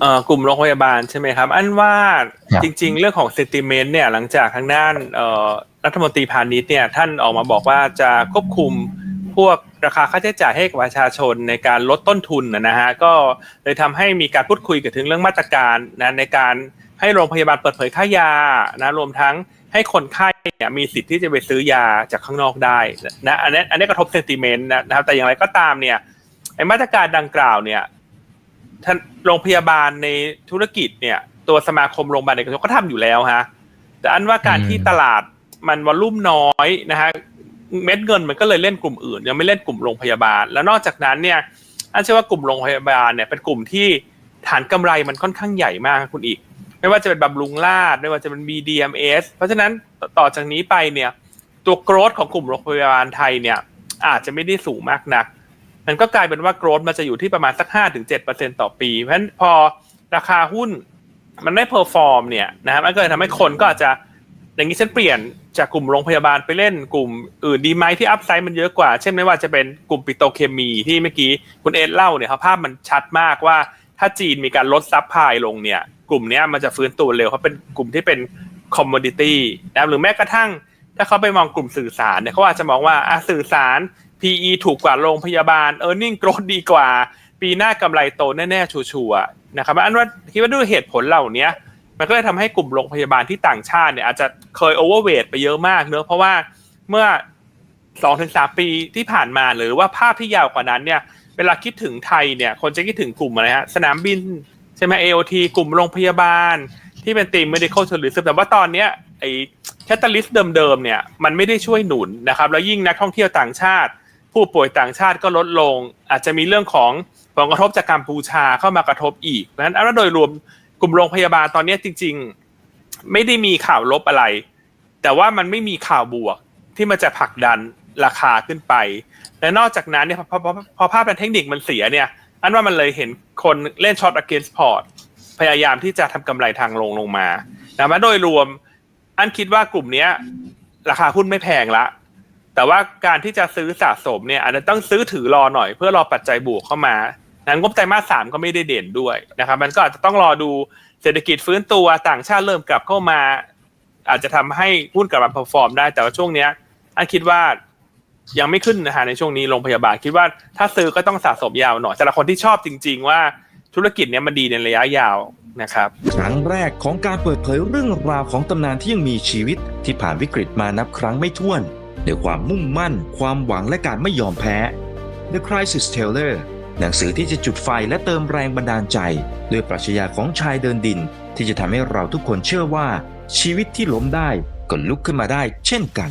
เอ่อกลุ่มโรงพยาบาลใช่ไหมครับ อันว่าครับจริง ๆ เรื่องของเซนติเมนต์เนี่ยหลังจากทางด้านเอ่อรัฐมนตรีพาณิชย์เนี่ยท่านออกมาบอกว่าจะควบคุมพวกราคาค่าใช้จ่ายให้กับประชาชนในการลดต้นทุนนะนะฮะก็เลยทำให้มีการพูดคุยกันถึงเรื่องมาตรการนะในการให้โรงพยาบาลเปิดเผยค่ายานะรวมทั้งให้คนไข้เนี่ยมีสิทธิ์ที่จะไปซื้อยาจากข้างนอกได้นะอันนี้อันนี้กระทบเซนติเมนต์นะครับแต่อย่างไรก็ตามเนี่ยไอ้มาตรการดังกล่าวเนี่ย ท่านโรงพยาบาลในธุรกิจเนี่ย ตัวสมาคมโรงพยาบาลเอกชนก็ทำอยู่แล้วฮะ แต่อันว่าการที่ตลาดมันวอลลุ่มน้อยนะฮะเม็ดเงินมันก็เลยเล่นกลุ่มอื่น ยังไม่เล่นกลุ่มโรงพยาบาล แล้วนอกจากนั้นเนี่ยอันเชื่อว่ากลุ่มโรงพยาบาลเนี่ยเป็นกลุ่มที่ฐานกำไรมันค่อนข้างใหญ่มากคุณอีก ไม่ว่าจะเป็นบำรุงราษฎร์ไม่ว่าจะเป็น BDMS เพราะฉะนั้นต่อจากนี้ไปเนี่ย ตัวโกรธของกลุ่มโรงพยาบาลไทยเนี่ย อาจจะไม่ได้สูงมากนัก มันก็กลายเป็นว่าโกรธมันจะอยู่ที่ประมาณสักห้าถึงเจ็ดเปอร์เซ็นต่อปี เพราะฉะนั้นพอราคาหุ้นมันไม่เพอร์ฟอร์มเนี่ยนะครับมันก็เลยทำให้คนก็อาจจะอย่างนี้ฉันเปลี่ยนจากกลุ่มโรงพยาบาลไปเล่นกลุ่มอื่นดีไหมที่อัพไซด์มันเยอะกว่า เช่นไม่ว่าจะเป็นกลุ่มปิโตรเคมีที่เมื่อกี้คุณเอ็ดเล่าเนี่ยภาพมันชัดมากว่า ถ้าจีนมีการลดซับพายลงเนี่ย กลุ่มนี้มันจะฟื้นตัวเร็วเพราะเป็นกลุ่มที่เป็นคอมม o ดิตี้นะหรือแม้กระทั่ง ถ้าเขาไปมองกลุ่มสื่อสารเนี่ยเขาอาจจะมองว่าอะสื่อสาร PE ถูกกว่าโรงพยาบาล e a r n i n g growth ดีกว่า ปีหน้ากำไรโตแน่ๆ ชัวร์ๆนะครับอันว่าคิดว่าด้วยเหตุผลเหล่านี้มันก็เลยทำให้กลุ่มโรงพยาบาลที่ต่างชาติเนี่ยอาจจะเคยโอเวอร์เวทไปเยอะมากเนอะเพราะว่าเมื่อสองถึงสามปีที่ผ่านมาหรือว่าภาพที่ยาวกว่านั้นเนี่ย เวลาคิดถึงไทยเนี่ย คนจะคิดถึงกลุ่มอะไรฮะสนามบินใช่ไหม AOT กลุ่มโรงพยาบาล ที่เป็นทีม medical tourism แต่ว่าตอนเนี้ย ไอ้แคตตาลิสต์เดิมๆเนี่ยมันไม่ได้ช่วยหนุนนะครับ แล้วยิ่งนักท่องเที่ยวต่างชาติ ผู้ป่วยต่างชาติก็ลดลง อาจจะมีเรื่องของผลกระทบจากกัมพูชาเข้ามากระทบอีกนั้นเอาละโดยรวมกลุ่มโรงพยาบาลตอนนี้จริง ๆ ไม่ได้มีข่าวลบอะไร แต่ว่ามันไม่มีข่าวบวกที่มันจะผลักดันราคาขึ้นไป และนอกจากนั้นเนี่ยพอพอพอภาพทางเทคนิคมันเสียเนี่ย อันว่ามันเลยเห็นคนเล่นช็อต against port พยายามที่จะทำกำไรทางลงลงมานะมาโดยรวม อันคิดว่ากลุ่มเนี้ย ราคาหุ้นไม่แพงละ แต่ว่าการที่จะซื้อสะสมเนี่ยอาจจะต้องซื้อถือรอหน่อยเพื่อรอปัจจัยบวกเข้ามานั้นงบไตรมาสสามก็ไม่ได้เด่นด้วยนะครับ มันก็อาจจะต้องรอดูเศรษฐกิจฟื้นตัวต่างชาติเริ่มกลับเข้ามา อาจจะทำให้หุ้นกลับมาเพอร์ฟอร์มได้ แต่ว่าช่วงเนี้ยอันคิดว่ายังไม่ขึ้นนะฮะในช่วงนี้โรงพยาบาลคิดว่าถ้าซื้อก็ต้องสะสมยาวหน่อยสำหรับคนที่ชอบจริง ๆ ว่าธุรกิจเนี้ยมันดีในระยะยาว นะครับครั้งแรกของการเปิดเผยเรื่องราวของตำนานที่ยังมีชีวิตที่ผ่านวิกฤตมานับครั้งไม่ถ้วนด้วยความมุ่งมั่น ความหวังและการไม่ยอมแพ้ The Crisis Teller หนังสือที่จะจุดไฟและเติมแรงบันดาลใจ ด้วยปรัชญาของชายเดินดิน ที่จะทำให้เราทุกคนเชื่อว่า ชีวิตที่ล้มได้ก็ลุกขึ้นมาได้เช่นกัน